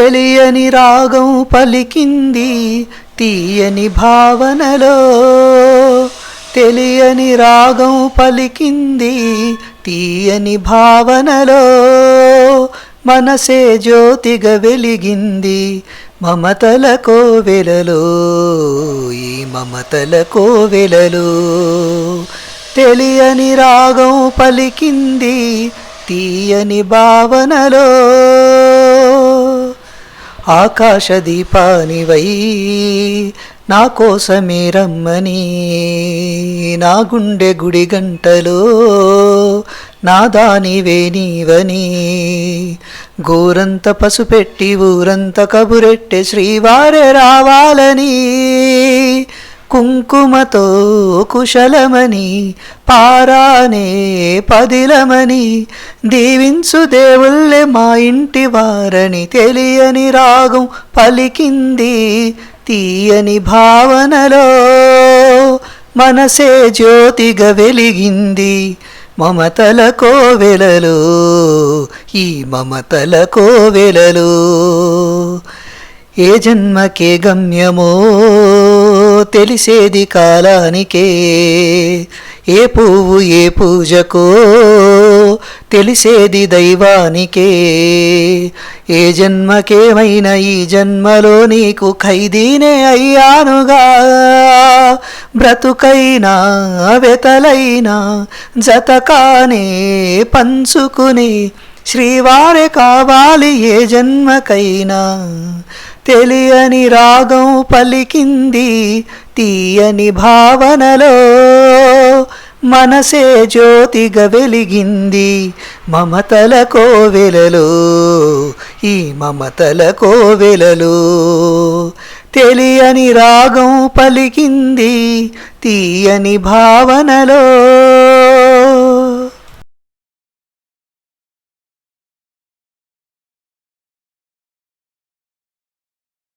తెలియని రాగం పలికింది తీయని భావనలో. తెలియని రాగం పలికింది తీయని భావనలో. మనసే జ్యోతిగా వెలిగింది మమతల కోవెలలో ఈ మమతల కోవెలలో. తెలియని రాగం పలికింది తీయని భావనలో. ఆకాశ దీపానివై నా కోసమే రమ్మని. నా గుండె గుడి గంటలో నా దానివే నీవని. గోరంత పసుపెట్టి ఊరంత కబురెట్టె శ్రీవారే రావాలని. కుంకుమతో కుశలమని పారానే పదిలమని దీవించు దేవుళ్ళే మా ఇంటి వారని తెలియని రాగం పలికింది తీయని భావనలో. మనసే జ్యోతిగా వెలిగింది మమతల కోవెలలో ఈ మమతల కోవెలలో. ఏ జన్మకే గమ్యమో తెలిసేది కాలానికే. ఏ పువ్వు ఏ పూజకో తెలిసేది దైవానికే. ఏ జన్మకేమైనా ఈ జన్మలో నీకు ఖైదీనే అయ్యానుగా. బ్రతుకైనా వెతలైనా జతకానే పంచుకుని శ్రీవారే కావాలి ఏ జన్మకైనా. తెలియని రాగం పలికింది తీయని భావనలో. మనసే జ్యోతిగా వెలిగింది మమతల కోవెలలో. ఈ మమతల కోవెలలో తెలియని రాగం పలికింది తీయని భావనలో.